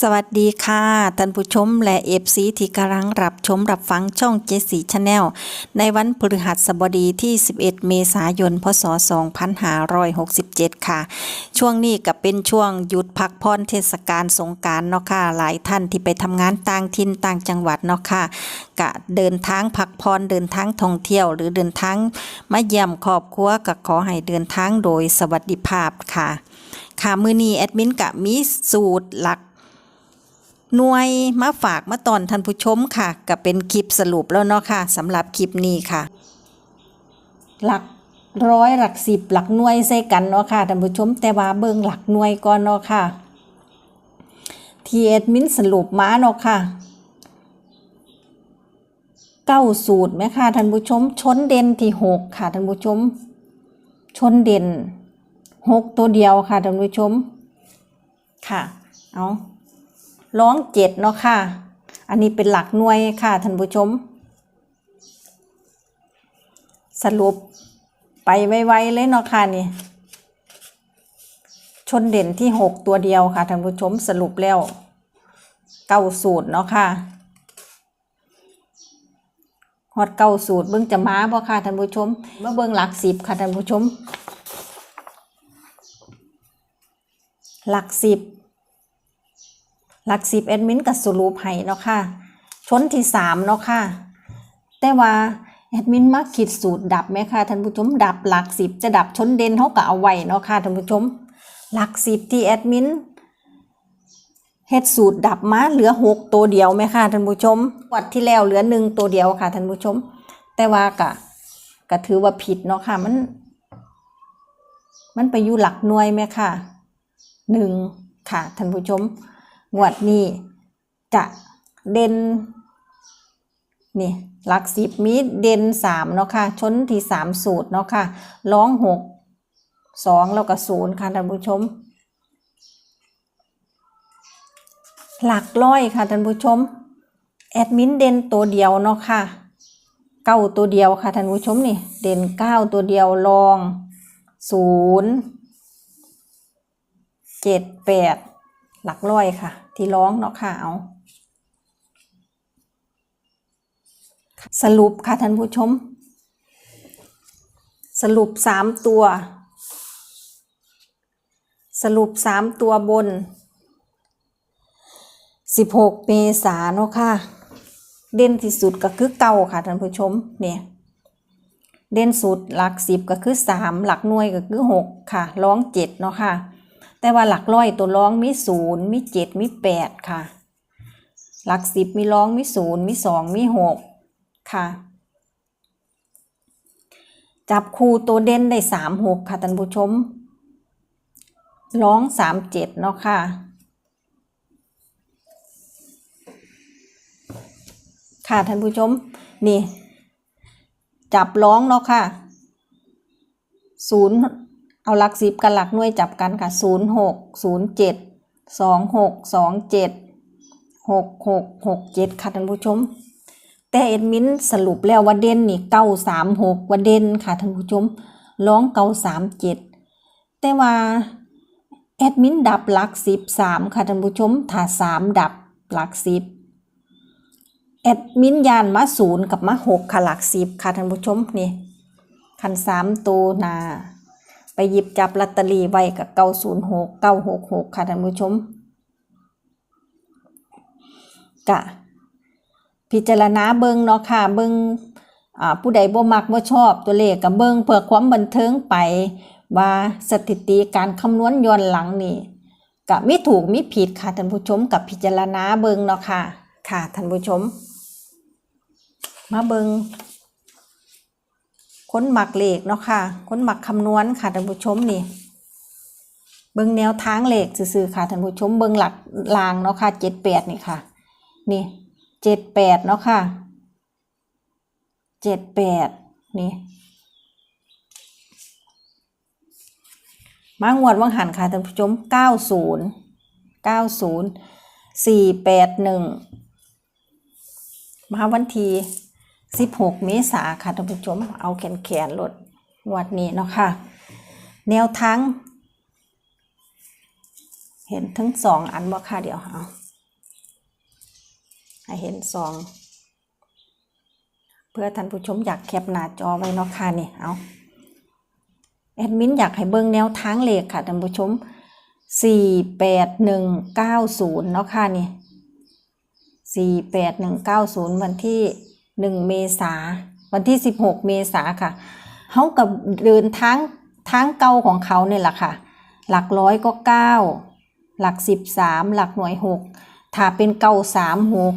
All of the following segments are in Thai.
สวัสดีค่ะท่านผู้ชมและเอฟซีที่กำลังรับชมรับฟังช่องเจสีชาแนลในวันพฤหัสบดีที่ 11 เมษายน พศ 2567 ค่ะ ช่วงนี้ก็เป็นช่วงหยุดพักผ่อนเทศกาลสงการเนาะค่ะหลายท่านที่ไปทำงานต่างถิ่นต่างจังหวัดเนาะค่ะกะเดินทางพักผ่อนเดินทางท่องเที่ยว หรือเดินทางมาเยี่ยมครอบครัวก็ขอให้เดินทางโดยสวัสดิภาพค่ะค่ะมือนี้แอดมินกะมีสูตรหลัก หน่วยมาฝากมาตอนท่านผู้ชมค่ะก็เป็นคลิปสรุปแล้วเนาะค่ะสำหรับคลิปนี้ค่ะ หลักร้อยหลักสิบหลักหน่วยใส่กันเนาะค่ะท่านผู้ชมแต่ว่าเบิ่งหลักหน่วยก่อนเนาะค่ะที่แอดมินสรุปมาเนาะค่ะเก้าสูตรไหมค่ะท่านผู้ชมชนเด่นที่หกค่ะท่านผู้ชม ชนเด่นหกตัวเดียวค่ะท่านผู้ชม ค่ะ เอา ร้องเจ็ดเนาะค่ะ อันนี้เป็นหลักหน่วยค่ะท่านผู้ชม สรุปไปไวๆเลยเนาะค่ะนี่ชนเด่นที่หกตัวเดียวค่ะท่านผู้ชมสรุปแล้วเก้าสูตรเนาะค่ะฮอดเก้าสูตรเบิ่งจะมาบ่ค่ะท่านผู้ชมมาเบิ่งหลักสิบค่ะท่านผู้ชม หลักสิบ หลักสิบแอดมินกับสรุปให้เนาะค่ะชนที่สามเนาะค่ะ แต่ว่าแอดมินมักคิดสูตรดับไหมคะท่านผู้ชมดับหลักสิบจะดับชนเด่นเขาก็เอาไว้เนาะค่ะท่านผู้ชม หลักสิบที่แอดมินเฮ็ดสูตรดับมาเหลือหกตัวเดียวไหมคะท่านผู้ชมวัดที่แล้วเหลือหนึ่งตัวเดียวค่ะท่านผู้ชม แต่ว่ากะก็ถือว่าผิดเนาะค่ะมัน มันไปอยู่หลักหน่วยไหมค่ะหนึ่งค่ะท่านผู้ชม งวดนี้จะเด่นนี่หลักสิบมีเด่นสามเนาะค่ะชนที่สามสูตรเนาะค่ะร้องหกสองแล้วก็ศูนย์ค่ะท่านผู้ชม หลักร้อยค่ะท่านผู้ชมแอดมินเด่นตัวเดียวเนาะค่ะเก้าตัวเดียวค่ะท่านผู้ชมนี่เด่นเก้าตัวเดียวรองศูนย์เจ็ดแปดหลักร้อยค่ะ ที่ร้องเนาะค่ะเอาสรุปค่ะท่านผู้ชม สรุปสามตัว สรุปสามตัวบนสิบหกเมษาเนาะค่ะ เด่นที่สุดก็คือเก้าค่ะท่านผู้ชมเนี่ยเด่นสุดหลักสิบก็คือสามหลักหน่วยก็คือหกค่ะร้องเจ็ดเนาะค่ะ แต่ว่าหลักร้อยตัวร้องมีศูนย์มีเจ็ดมีแปดค่ะ หลักสิบมีร้องมีศูนย์มีสองมีหกค่ะ จับคู่ตัวเด่นได้สามหกค่ะท่านผู้ชม ร้องสามเจ็ดเนาะค่ะค่ะท่านผู้ชม นี่ จับร้องเนาะค่ะศูนย์ เอาหลักสิบกับหลักหน่วยจับกันค่ะศูนย์หกศูนย์เจ็ดสองหกสองเจ็ดหกหกหกเจ็ดค่ะท่านผู้ชม แต่เอ็ดมินสรุปแล้วว่าเด่นนี่เก้าสามหกว่าเด่นค่ะท่านผู้ชมร้องเก้าสามเจ็ดแต่ว่าแอดมินดับหลักสิบสามค่ะท่านผู้ชมถ้าสามดับหลักสิบแอดมินยานมาศูนย์กับมาหกค่ะหลักสิบค่ะท่านผู้ชมนี่คันสามตัวนา ไปหยิบจับลอตเตอรี่ไว้กับเก้าศูนย์หกเก้าหกหกค่ะท่านผู้ชมกะพิจารณาเบิงเนาะค่ะเบิงผู้ใดบ่มักบ่ชอบตัวเลขกับเบิงเพื่อความบันเทิงไปว่าสถิติการคำนวณย้อนหลังนี่ก็มีถูกมีผิดค่ะท่านผู้ชมกับพิจารณาเบิงเนาะค่ะ ค่ะท่านผู้ชม มาเบิง ค้นหมักเลขเนาะค่ะค้นหมักคำนวณค่ะท่านผู้ชมนี่ เบิ่งแนวทางเลขซื่อๆค่ะท่านผู้ชมเบิ่งหลักลางเนาะค่ะเจ็ดแปดนี่ค่ะ นี่เจ็ดแปดเนาะค่ะเจ็ดแปดนี่มางวดวังหันค่ะท่านผู้ชมเก้าศูนย์เก้าศูนย์สี่แปดหนึ่งมาวันที 16 เมษาค่ะท่านผู้ชมเอาแขนแขนๆลดงวดนี้เนาะค่ะ แนวทางเห็นทั้งสองอันบ่ค่ะเดี๋ยวเอาให้เห็นซองเพื่อท่านผู้ชมอยากแคปหน้าจอไว้เนาะค่ะนี่เอาแอดมินอยากให้เบิ่งแนวทางเลขค่ะท่านผู้ชมสี่แปดหนึ่งเก้าศูนย์เนาะค่ะนี่สี่แปดหนึ่งเก้าศูนย์วันที่ หนึ่งเมษาวันที่สิบหกเมษาค่ะเขากับเดินทางทางเก่าของเขาเนี่ยแหละค่ะ หลักร้อยก็เก้าหลักสิบสามหลักหน่วยหกถ้าเป็นเก้าสามหก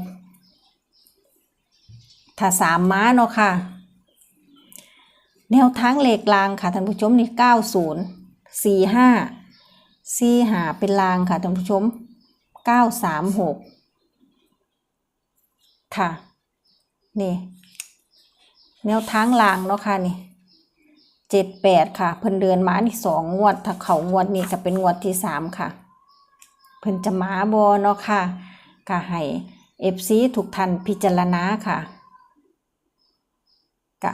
ถ้าสามม้าเนาะค่ะ แนวทางเลขลางค่ะท่านผู้ชมนี่เก้าศูนย์สี่ห้าสี่หาเป็นลางค่ะท่านผู้ชมเก้าสามหกค่ะ นี่ แนวทางล่างเนาะค่ะนี่เจ็ดแปดค่ะ เพิ่นเดินมานี่สองงวด ถ้าเขางวดนี้จะเป็นงวดที่สามค่ะ เพิ่นจะมาบอเนาะค่ะก็ให้เอฟซีทุกท่านพิจารณาค่ะก็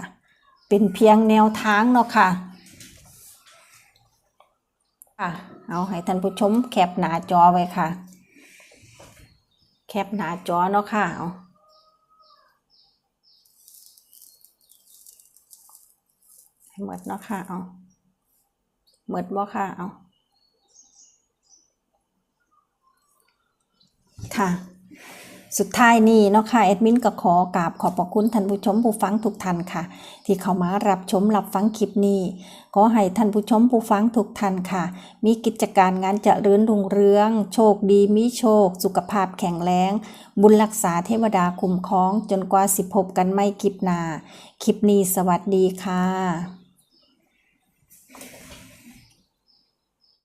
เป็นเพียงแนวทางเนาะค่ะค่ะ เอาให้ท่านผู้ชมแคปหน้าจอไว้ค่ะ แคปหน้าจอเนาะค่ะเอา ให้หมดเนาะค่ะเอาหมดบ่ค่ะเอาค่ะ สุดท้ายนี้เนาะค่ะแอดมินก็ขอกราบขอบพระคุณท่านผู้ชมผู้ฟังทุกท่านค่ะ ที่เข้ามารับชมรับฟังคลิปนี้ ขอให้ท่านผู้ชมผู้ฟังทุกท่านค่ะ มีกิจการงานเจริญรุ่งเรือง โชคดีมีโชค สุขภาพแข็งแรงบุญรักษาเทวดาคุ้มครองจนกว่าสิพบกันไม่คลิปหน้าคลิปนี้สวัสดีค่ะ